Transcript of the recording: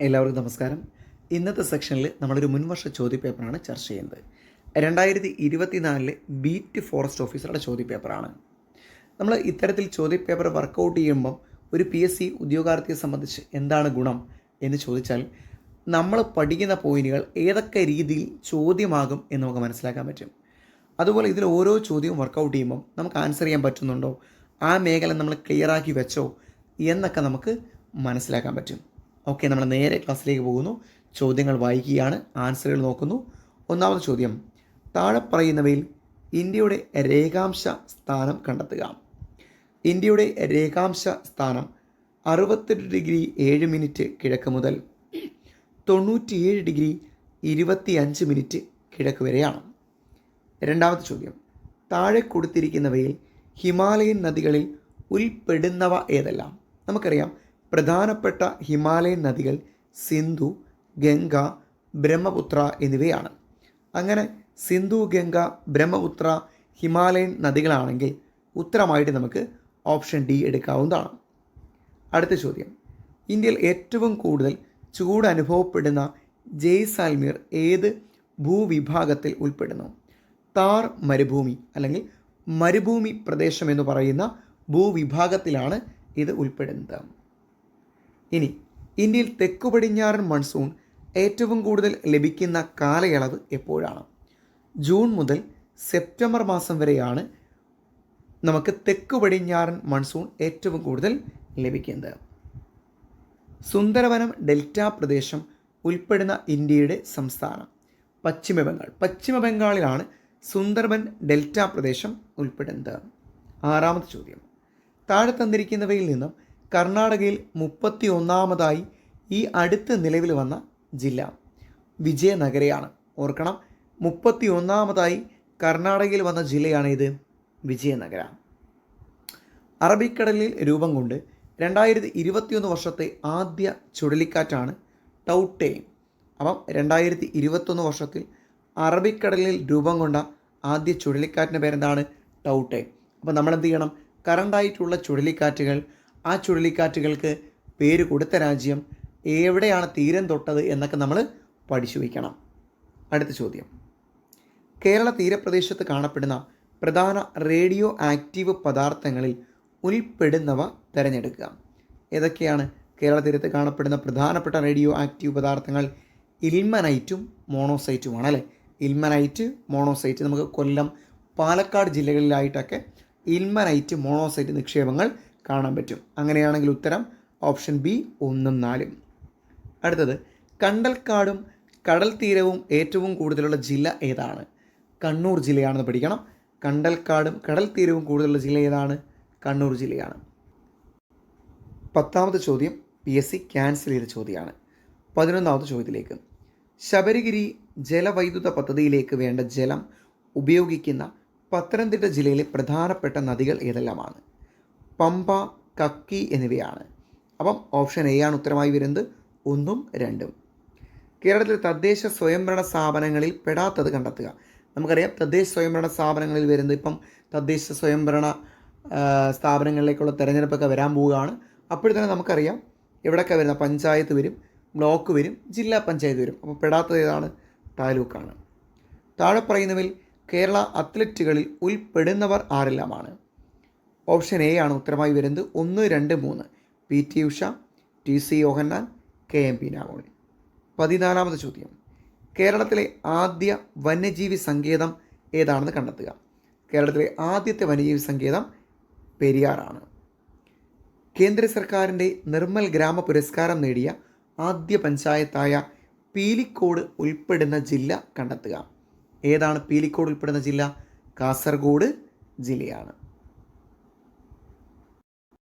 എല്ലാവർക്കും നമസ്കാരം. ഇന്നത്തെ സെക്ഷനിൽ നമ്മളൊരു മുൻവർഷ ചോദ്യപേപ്പറാണ് ചർച്ച ചെയ്യുന്നത്. രണ്ടായിരത്തി ഇരുപത്തിനാലിലെ ബീറ്റ് ഫോറസ്റ്റ് ഓഫീസറുടെ ചോദ്യപേപ്പറാണ്. നമ്മൾ ഇത്തരത്തിൽ ചോദ്യപേപ്പർ വർക്കൗട്ട് ചെയ്യുമ്പം ഒരു പി എസ് സി ഉദ്യോഗാർത്ഥിയെ സംബന്ധിച്ച് എന്താണ് ഗുണം എന്ന് ചോദിച്ചാൽ നമ്മൾ പഠിക്കുന്ന പോയിന്റുകൾ ഏതൊക്കെ രീതിയിൽ ചോദ്യമാകും എന്ന് നമുക്ക് മനസ്സിലാക്കാൻ പറ്റും. അതുപോലെ ഇതിൽ ഓരോ ചോദ്യവും വർക്കൗട്ട് ചെയ്യുമ്പം നമുക്ക് ആൻസർ ചെയ്യാൻ പറ്റുന്നുണ്ടോ? ആ മേഖല നമ്മൾ ക്ലിയറാക്കി വെച്ചോ? എന്നൊക്കെ നമുക്ക് മനസ്സിലാക്കാൻ പറ്റും. ഓക്കെ നമ്മൾ നേരെ ക്ലാസ്സിലേക്ക് പോകുന്നു. ചോദ്യങ്ങൾ വായിക്കുകയാണ് ആൻസറുകൾ നോക്കുന്നു. ഒന്നാമത് ചോദ്യം താഴെ പറയുന്നവയിൽ ഇന്ത്യയുടെ രേഖാംശ സ്ഥാനം കണ്ടെത്തുക. ഇന്ത്യയുടെ രേഖാംശ സ്ഥാനം അറുപത്തെട്ട് ഡിഗ്രി ഏഴ് മിനിറ്റ് കിഴക്ക് മുതൽ തൊണ്ണൂറ്റിയേഴ് ഡിഗ്രി ഇരുപത്തിയഞ്ച് മിനിറ്റ് കിഴക്ക് വരെയാണ്. രണ്ടാമത്തെ ചോദ്യം താഴെ കൊടുത്തിരിക്കുന്നവയിൽ ഹിമാലയൻ നദികളിൽ ഉൾപ്പെടുന്നവ ഏതെല്ലാം? നമുക്കറിയാം പ്രധാനപ്പെട്ട ഹിമാലയൻ നദികൾ സിന്ധു ഗംഗ ബ്രഹ്മപുത്ര എന്നിവയാണ്. അങ്ങനെ സിന്ധു ഗംഗ ബ്രഹ്മപുത്ര ഹിമാലയൻ നദികളാണെങ്കിൽ ഉത്തരമായിട്ട് നമുക്ക് ഓപ്ഷൻ ഡി എടുക്കാവുന്നതാണ്. അടുത്ത ചോദ്യം. ഇന്ത്യയിൽ ഏറ്റവും കൂടുതൽ ചൂട് അനുഭവപ്പെടുന്ന ജയ്സാൽമീർ ഏത് ഭൂവിഭാഗത്തിൽ ഉൾപ്പെടുന്നു? താർ മരുഭൂമി അല്ലെങ്കിൽ മരുഭൂമി പ്രദേശം എന്ന് പറയുന്ന ഭൂവിഭാഗത്തിലാണ് ഇത് ഉൾപ്പെടുന്നത്. ഇനി ഇന്ത്യയിൽ തെക്കു പടിഞ്ഞാറൻ മൺസൂൺ ഏറ്റവും കൂടുതൽ ലഭിക്കുന്ന കാലയളവ് എപ്പോഴാണ്? ജൂൺ മുതൽ സെപ്റ്റംബർ മാസം വരെയാണ് നമുക്ക് തെക്കു പടിഞ്ഞാറൻ മൺസൂൺ ഏറ്റവും കൂടുതൽ ലഭിക്കുന്നത്. സുന്ദരവനം ഡെൽറ്റ പ്രദേശം ഉൾപ്പെടുന്ന ഇന്ത്യയുടെ സംസ്ഥാനം. പശ്ചിമ ബംഗാൾ പശ്ചിമ ബംഗാളിലാണ് സുന്ദർബൻ ഡെൽറ്റ പ്രദേശം ഉൾപ്പെടുന്നത്. ആറാമത്തെ ചോദ്യം. താഴെ തന്നിരിക്കുന്നവയിൽ നിന്നും കർണാടകയിൽ മുപ്പത്തി ഒന്നാമതായി ഈ അടുത്ത് നിലവിൽ വന്ന ജില്ല വിജയനഗരയാണ്. ഓർക്കണം മുപ്പത്തി ഒന്നാമതായി കർണാടകയിൽ വന്ന ജില്ലയാണ് ഇത് വിജയനഗര. അറബിക്കടലിൽ രൂപം കൊണ്ട് രണ്ടായിരത്തി ഇരുപത്തിയൊന്ന് വർഷത്തെ ആദ്യ ചുഴലിക്കാറ്റാണ് ടൗട്ടെ. അപ്പം രണ്ടായിരത്തി ഇരുപത്തൊന്ന് വർഷത്തിൽ അറബിക്കടലിൽ രൂപം കൊണ്ട ആദ്യ ചുഴലിക്കാറ്റിന്റെ പേരെന്താണ്? ടൗട്ടെ. അപ്പോൾ നമ്മൾ എന്ത് ചെയ്യണം? കറണ്ടായിട്ടുള്ള ചുഴലിക്കാറ്റുകൾ ആ ചുഴലിക്കാറ്റുകൾക്ക് പേര് കൊടുത്ത രാജ്യം എവിടെയാണ് തീരം തൊട്ടത് എന്നൊക്കെ നമ്മൾ പഠിച്ചു വയ്ക്കണം. അടുത്ത ചോദ്യം. കേരള തീരപ്രദേശത്ത് കാണപ്പെടുന്ന പ്രധാന റേഡിയോ ആക്റ്റീവ് പദാർത്ഥങ്ങളിൽ ഉൾപ്പെടുന്നവ തിരഞ്ഞെടുക്കുക. ഏതൊക്കെയാണ്? കേരള തീരത്ത് കാണപ്പെടുന്ന പ്രധാനപ്പെട്ട റേഡിയോ ആക്റ്റീവ് പദാർത്ഥങ്ങൾ ഇൽമനൈറ്റും മോണോസൈറ്റുമാണ് അല്ലേ? ഇൽമനൈറ്റ് മോണോസൈറ്റ് നമുക്ക് കൊല്ലം പാലക്കാട് ജില്ലകളിലായിട്ടൊക്കെ ഇൽമനൈറ്റ് മോണോസൈറ്റ് നിക്ഷേപങ്ങൾ കാണാൻ പറ്റും. അങ്ങനെയാണെങ്കിൽ ഉത്തരം ഓപ്ഷൻ ബി ഒന്നും നാലും. അടുത്തത് കണ്ടൽക്കാടും കടൽ തീരവും ഏറ്റവും കൂടുതലുള്ള ജില്ല ഏതാണ്? കണ്ണൂർ ജില്ലയാണെന്ന് പഠിക്കണം. കണ്ടൽക്കാടും കടൽ തീരവും കൂടുതലുള്ള ജില്ല ഏതാണ്? കണ്ണൂർ ജില്ലയാണ്. പത്താമത്തെ ചോദ്യം പി എസ് സി ക്യാൻസൽ ചെയ്ത ചോദ്യമാണ്. പതിനൊന്നാമത്തെ ചോദ്യത്തിലേക്ക്. ശബരിഗിരി ജലവൈദ്യുത പദ്ധതിയിലേക്ക് വേണ്ട ജലം ഉപയോഗിക്കുന്ന പത്തനംതിട്ട ജില്ലയിലെ പ്രധാനപ്പെട്ട നദികൾ ഏതെല്ലാമാണ്? പമ്പ കക്കി എന്നിവയാണ്. അപ്പം ഓപ്ഷൻ എ ആണ് ഉത്തരമായി വരുന്നത്. ഒന്നും രണ്ടും. കേരളത്തിലെ തദ്ദേശ സ്വയംഭരണ സ്ഥാപനങ്ങളിൽ പെടാത്തത് കണ്ടെത്തുക. നമുക്കറിയാം തദ്ദേശ സ്വയംഭരണ സ്ഥാപനങ്ങളിൽ വരുന്നത് ഇപ്പം തദ്ദേശ സ്വയംഭരണ സ്ഥാപനങ്ങളിലേക്കുള്ള തിരഞ്ഞെടുപ്പൊക്കെ വരാൻ പോവുകയാണ്. അപ്പോഴത്തന്നെ നമുക്കറിയാം എവിടെയൊക്കെ വരുന്ന പഞ്ചായത്ത് വരും ബ്ലോക്ക് വരും ജില്ലാ പഞ്ചായത്ത് വരും. അപ്പോൾ പെടാത്തത് ഏതാണ്? താലൂക്കാണ്. താഴെ പറയുന്നവയിൽ കേരള അത്ലറ്റുകളിൽ ഉൾപ്പെടുന്നവർ ആരെല്ലാമാണ്? ഓപ്ഷൻ എ ആണ് ഉത്തരമായി വരുന്നത്. ഒന്ന് രണ്ട് മൂന്ന്. P T Usha T C Yohannan K M P Nagoli പതിനാലാമത് ചോദ്യം. കേരളത്തിലെ ആദ്യ വന്യജീവി സങ്കേതം ഏതാണെന്ന് കണ്ടെത്തുക. കേരളത്തിലെ ആദ്യത്തെ വന്യജീവി സങ്കേതം പെരിയാറാണ്. കേന്ദ്ര സർക്കാരിന്റെ നിർമ്മൽ ഗ്രാമ പുരസ്കാരം നേടിയ ആദ്യ പഞ്ചായത്തായ പീലിക്കോട് ഉൾപ്പെടുന്ന ജില്ല കണ്ടെത്തുക. ഏതാണ് പീലിക്കോട് ഉൾപ്പെടുന്ന ജില്ല? കാസർഗോഡ് ജില്ലയാണ്.